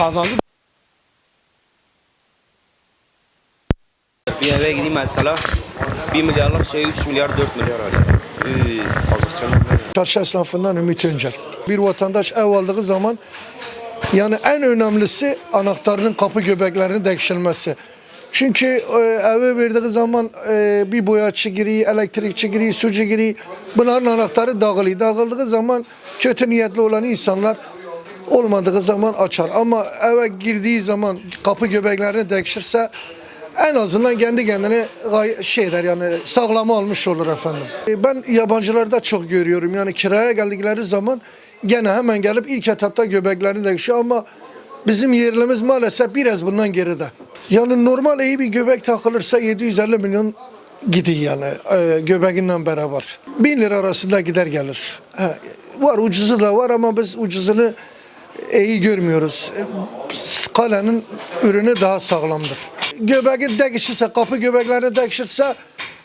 Kazancı Bir eve gideyim mesela 1 milyarlık şey 3 milyar 4 milyar alıyor. Çarşı esnafından Ümit Öncel. Bir vatandaş ev aldığı zaman yani en önemlisi anahtarının kapı göbeklerinin değiştirilmesi. Çünkü e, eve verdiği zaman e, bir boyacı giriyor, elektrikçi giriyor, sucu giriyor. Bunların anahtarı dağılıyor. Dağıldığı zaman kötü niyetli olan insanlar olmadığı zaman açar. Ama eve girdiği zaman kapı göbeklerini değişirse en azından kendi kendine şey der yani sağlama almış olur efendim. E, Ben yabancılarda çok görüyorum yani kiraya geldikleri zaman gene hemen gelip ilk etapta göbeklerini değişiyor ama bizim yerlimiz maalesef biraz bundan geride. Yani normal iyi bir göbek takılırsa 750 milyon gidiyor yani e, göbeğinden beraber. 1000 lira arasında gider gelir. He, var ucuzu da var ama biz ucuzunu iyi görmüyoruz. E, Kalenin ürünü daha sağlamdır. Göbeği değişirse, kapı göbekleri değişirse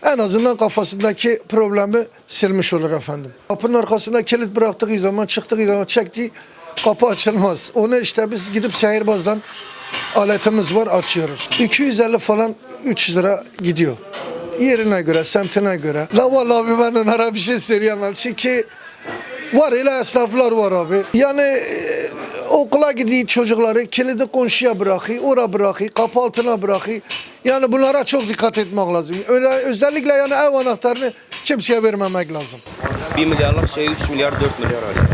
en azından kafasındaki problemi silmiş olur efendim. Kapının arkasında kilit bıraktığı zaman, çıktığı zaman çektiği kapı açılmaz. Onu işte biz gidip sehirbazdan aletimiz var açıyoruz. 250 falan 300 lira gidiyor. Yerine göre, semtine göre. La vallahi abi ben onlara bir şey söyleyemem. Çünkü Var öyle esnaflar var abi. Yani e, okula gidiyor çocukları kilidi komşuya bırakıyor, ora bırakıyor, kapı altına bırakıyor. Yani bunlara çok dikkat etmek lazım. Öyle, özellikle yani ev anahtarını kimseye vermemek lazım. 1 milyarlık şey 3 milyar 4 milyar alıyor.